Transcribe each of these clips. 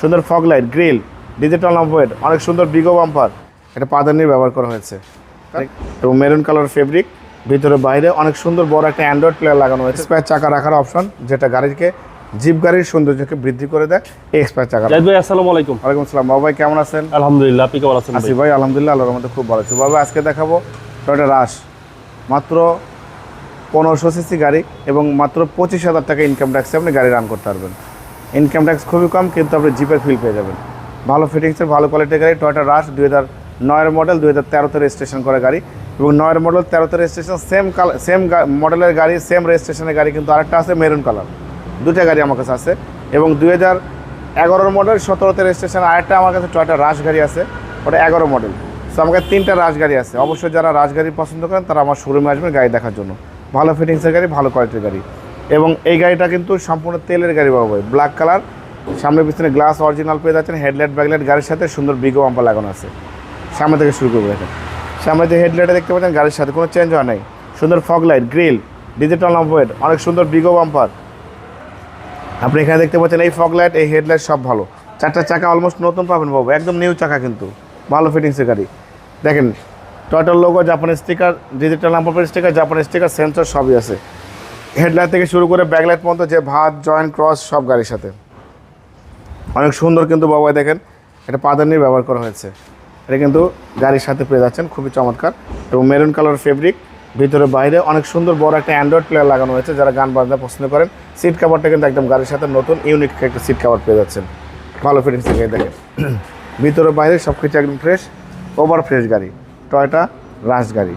সুন্দর fog light grill digital number অনেক সুন্দর বিগো বাম্পার এটা পাদানি ব্যবহার করা হয়েছে। এবং মেরুন কালার ফেব্রিক ভিতরে বাইরে অনেক সুন্দর বড় একটা অ্যান্ড্রয়েড প্লেয়ার লাগানো হয়েছে। স্পেয়ার চাকা রাখার অপশন যেটা গাড়িকে জিপ গাড়ির সৌন্দর্যকে বৃদ্ধি করে দেয় এই স্পেয়ার চাকা জাহিদ ভাই আসসালামু আলাইকুম। ওয়ালাইকুম আসসালাম। বাবা ভাই কেমন আছেন? আলহামদুলিল্লাহ আপনি কেমন আছেন আসি ভাই? ভাই আলহামদুলিল্লাহ আল্লাহর মধ্যে খুব ভালো আছি। বাবা আজকে দেখাবো টয়টা রাশ মাত্র পনেরোশো সিসি গাড়ি এবং মাত্র পঁচিশ হাজার টাকা ইনকাম ট্যাক্সে আপনি গাড়ি রান করতে পারবেন। ইনকাম ট্যাক্স খুবই কম, কিন্তু আপনি জিপের ফিল পেয়ে যাবেন। ভালো ফিটিংসের ভালো কোয়ালিটির গাড়ি টয়টা রাশ দুই হাজার নয়ের মডেল দুই হাজার তেরোতে রেজিস্ট্রেশন করা গাড়ি এবং নয়ের মডেল তেরোতে রেজিস্ট্রেশন সেম কালার সেম মডেলের গাড়ি সেম রেজিস্ট্রেশনের গাড়ি কিন্তু আরেকটা আছে মেরুন কালার দুটা গাড়ি আমার কাছে আছে এবং দুই হাজার এগারোর মডেল সতেরোতে রেজিস্ট্রেশন আরেকটা আমার কাছে টয়টা রাশ গাড়ি আছে, ওটা এগারো মডেল সো আমার কাছে তিনটা রাশ গাড়ি আছে। অবশ্যই যারা রাশ গাড়ি পছন্দ করেন, তারা আমার শোরুমে আসবেন গাড়ি দেখার জন্য। ভালো ফিটিংসের গাড়ি, ভালো কোয়ালিটির গাড়ি। এবং এই গাড়িটা কিন্তু সম্পূর্ণ তেলের গাড়ি ভাই। ব্ল্যাক কালার সামনে পিছনে গ্লাস অরিজিনাল পেয়ে যাচ্ছেন হেডলাইট ব্যাকলাইট গাড়ির সাথে সুন্দর বিগো বাম্পার লাগানো আছে। সামনে থেকে শুরু করব এখন সামনে যে হেডলাইটে দেখতে পাচ্ছেন, গাড়ির সাথে কোনো চেঞ্জ হয় নাই। সুন্দর fog light grill digital number অনেক সুন্দর বিগো বাম্পার আপনি এখানে দেখতে পাচ্ছেন এই ফগ লাইট এই হেডলাইট সব ভালো। চারটা চাকা অলমোস্ট নতুন পাবেন বাবু, একদম নিউ চাকা কিন্তু। ভালো ফিটিংসের গাড়ি। দেখেন টয়টার লোগো জাপানের স্টিকার ডিজিটাল নাম্বার স্টিকার জাপানের স্টিকার সেন্সর সবই আছে। হেডলাইট থেকে শুরু করে ব্যাকলাইট পর্যন্ত যে ভাত জয়েন্ট ক্রস সব গাড়ির সাথে। অনেক সুন্দর কিন্তু বাবাই দেখেন, এটা পাদানির ব্যবহার করা হয়েছে। এটা কিন্তু গাড়ির সাথে পেয়ে যাচ্ছেন, খুবই চমৎকার। এবং মেরুন কালার ফেব্রিক ভিতরে বাইরে অনেক সুন্দর বড় একটা অ্যান্ড্রয়েড প্লেয়ার লাগানো হয়েছে, যারা গান বাজনা পছন্দ করেন। সিট কাভারটা কিন্তু একদম গাড়ির সাথে নতুন ইউনিক একটা সিট কাভার পেয়ে যাচ্ছেন। ভালো ফিটিংস থেকে দেখেন। ভিতরে বাইরে সব কিছু একদম ফ্রেশ ওভার ফ্রেশ গাড়ি টয়টা রাশ গাড়ি।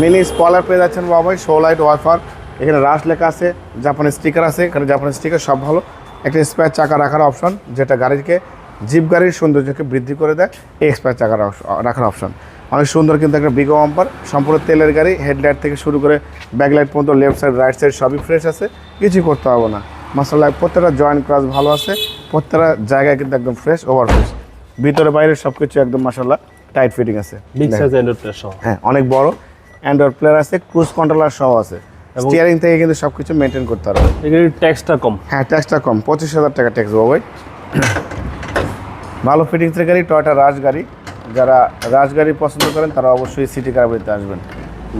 মিনি স্পলার পেয়ে যাচ্ছেন বাবাই শো লাইট ওয়াইফার এখানে রাশ লেখা আছে জাপানি স্টিকার আছে এখানে জাপানি স্টিকার সব ভালো। একটা স্পেয়ার চাকা রাখার অপশন যেটা গাড়িকে জিপ গাড়ির সৌন্দর্যকে বৃদ্ধি করে দেয় এই স্পেয়ার চাকা রাখার অপশন অনেক সুন্দর কিন্তু একটা বিগো বাম্পার সম্পূর্ণ তেলের গাড়ি হেডলাইট থেকে শুরু করে ব্যাকলাইট পর্যন্ত লেফট সাইড রাইট সাইড সবই ফ্রেশ আছে কিছুই করতে হবে না। মাসাল্লাহ প্রত্যেকটা জয়েন্ট ক্লাস ভালো আছে প্রত্যেকটা জায়গায় কিন্তু একদম ফ্রেশ ওভার ফ্রেশ ভিতরে বাইরে সব কিছু একদম মাসাল্লাহ টাইট ফিটিং আছে। হ্যাঁ অনেক বড়। অ্যান্ড্রয়েড প্লেয়ার আছে ক্রুজ কন্ট্রোলার সহ আছে। স্টিয়ারিং থেকে কিন্তু সব কিছু মেনটেন করতে পারবে এগুলির ট্যাক্সটা কম। হ্যাঁ ট্যাক্সটা কম। পঁচিশ হাজার টাকা ট্যাক্স বাবাই ভালো ফিটিংসের গাড়ি টয়টা রাজ গাড়ি। যারা রাজ গাড়ি পছন্দ করেন তারা অবশ্যই সিটি কারবারিতে আসবেন।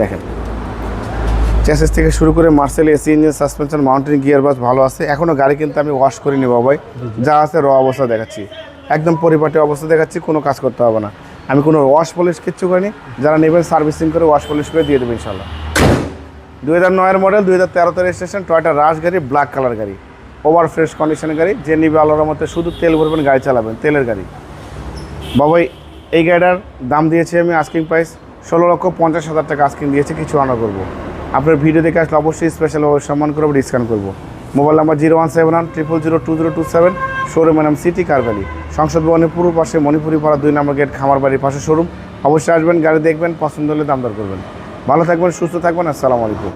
দেখেন। চ্যাসেস থেকে শুরু করে Marcel AC engine suspension mounting gear বাস ভালো আছে। এখনও গাড়ি কিন্তু আমি ওয়াশ করিনি বাবাই যা আছে র অবস্থা দেখাচ্ছি। একদম পরিপাটি অবস্থা দেখাচ্ছি কোনো কাজ করতে হবে না। আমি কোনো ওয়াশ পলিশ কিচ্ছু করিনি। যারা নেবেন সার্ভিসিং করে ওয়াশ পলিশ করে দিয়ে দেবে ইনশাল্লাহ দুই হাজার নয়ের মডেল দুই হাজার তেরোতে রেজিস্ট্রেশন টয়টা রাশ গাড়ি ব্ল্যাক কালার গাড়ি। ওভার ফ্রেশ কন্ডিশনের গাড়ি, যে নিবে আল্লাহর মধ্যে শুধু তেল ভরবেন, গাড়ি চালাবেন, তেলের গাড়ি। বাবাই, এই গাড়িটার দাম দিয়েছি আমি আস্কিং প্রাইস ষোলো লক্ষ পঞ্চাশ হাজার টাকা আস্কিং দিয়েছি, কিছু আনা করব। আপনার ভিডিও দেখে আসলে অবশ্যই স্পেশালভাবে সম্মান করব ডিসকাউন্ট করব। Mobile number zero one seven one triple zero two zero two seven showroom নাম সিটি কারভ্যালি সংসদ ভবনের পূর্ব পাশে মণিপুরি পাড়া দুই নম্বর গেট খামার বাড়ির পাশে শোরুম। অবশ্যই আসবেন, গাড়ি দেখবেন, পছন্দ হলে দাম দর করবেন। ভালো থাকবেন, সুস্থ থাকবেন, আসসালামু আলাইকুম।